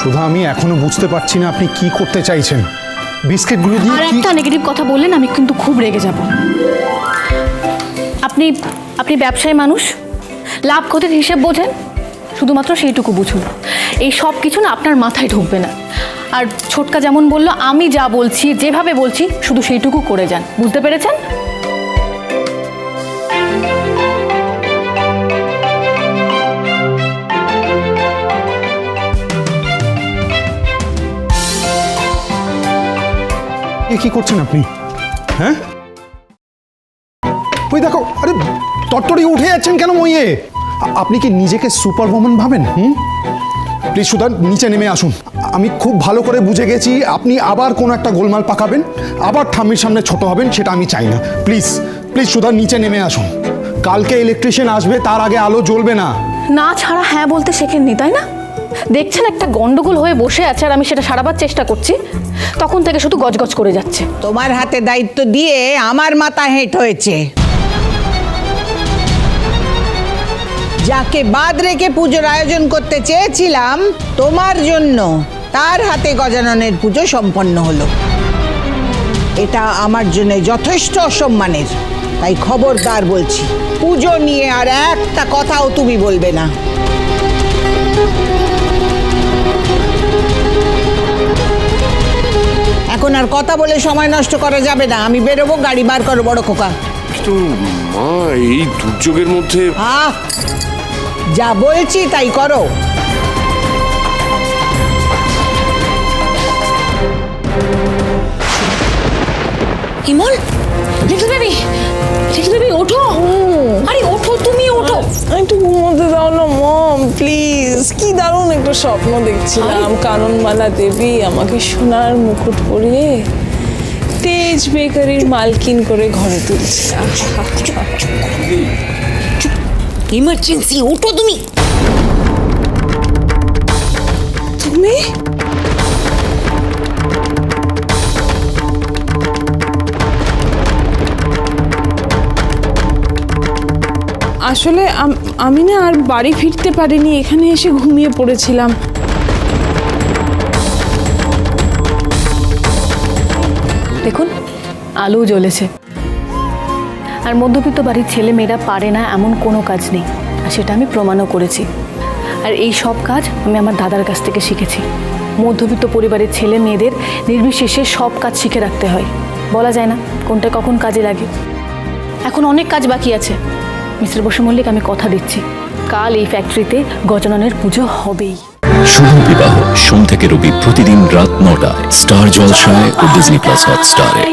সুধা আমি এখনও বুঝতে পারছি না আপনি কি করতে চাইছেন। বিস্কিটগুলো দিয়ে আর একটা নেগেটিভ কথা বললেন আমি কিন্তু খুব রেগে যাব। আপনি আপনি ব্যবসায়ী মানুষ লাভ ক্ষতির হিসেব বোঝেন শুধুমাত্র সেইটুকু বুঝুন। এই সব কিছু না আপনার মাথায় ঢুকবে না। আর ছোটকা যেমন বলল আমি যা বলছি যেভাবে বলছি শুধু সেইটুকু করে যান। বুঝতে পেরেছেন? কি করছেন আপনি? হ্যাঁ? ওই দেখো, আরে তরতরি উঠে যাচ্ছেন কেন মইয়ে? আপনি কি নিজেকে সুপার ওম্যান ভাবেন? হুম? প্লিজ সুধা নিচে নেমে আসুন। আমি খুব ভালো করে বুঝে গেছি, আপনি আবার কোনো একটা গোলমাল পাকাবেন, আবার ঠাম্মির সামনে ছোট হবেন, সেটা আমি চাই না। প্লিজ প্লিজ সুধা নিচে নেমে আসুন। কালকে ইলেকট্রিশিয়ান আসবে, তার আগে আলো জ্বলবে না। না ছাড়া হ্যাঁ বলতে শেখেননি, তাই না? দেখছেন একটা গন্ডগোল হয়ে বসে আছে আর আমি সেটা সারাবার চেষ্টা করছি, তখন থেকে শুধু গজগজ করে যাচ্ছে। তোমার হাতে দায়িত্ব দিয়ে আমার মাথা হেঁট হয়েছে। যাকে বাদ রেখে পুজোর আয়োজন করতে চেয়েছিলাম, তোমার জন্য তার হাতে গজাননের পুজো সম্পন্ন হলো। এটা আমার জন্য যথেষ্ট অসম্মানের, তাই খবরদার বলছি, পুজো নিয়ে আর একটা কথাও তুমি বলবে না। আর কথা বলে সময় নষ্ট করা যাবে না। আমি বেরোবো গাড়ি বার করো বড় খোকা। কিন্তু মা এই দুর্যোগের মধ্যে আহ! যা বলছি তাই করো। হিমল? লিটল বেবি দারুণ একটা স্বপ্ন দেখছিলাম। কাননমালা দেবী আমাকে সোনার মুকুট পরিয়ে তেজ বেকারির মালকিন করে ঘরে তুলছে। ইমার্জেন্সি ওঠো তুমি। তুমি? আসলে আমি না আর বাড়ি ফিরতে পারিনি, এখানে এসে ঘুমিয়ে পড়েছিলাম। দেখুন, আলো জ্বলেছে। আর মধ্যবিত্ত বাড়ির ছেলে মেয়েরা পারে না এমন কোনো কাজ নেই, আর সেটা আমি প্রমাণও করেছি। আর এই সব কাজ আমি আমার দাদার কাছ থেকে শিখেছি। মধ্যবিত্ত পরিবারের ছেলে মেয়েদের নির্বিশেষে সব কাজ শিখে রাখতে হয়। বলা যায় না কোনটা কখন কাজে লাগে। এখন অনেক কাজ বাকি আছে। মিস্টার বসু মল্লিক, আমি কথা দিচ্ছি। কাল এই ফ্যাক্টরিতে গজাননের পুজো হবেই। শুভ বিবাহ। সোম থেকে রবি প্রতিদিন রাত নটায়। স্টার জলসায় ও ডিজনি প্লাস হটস্টারে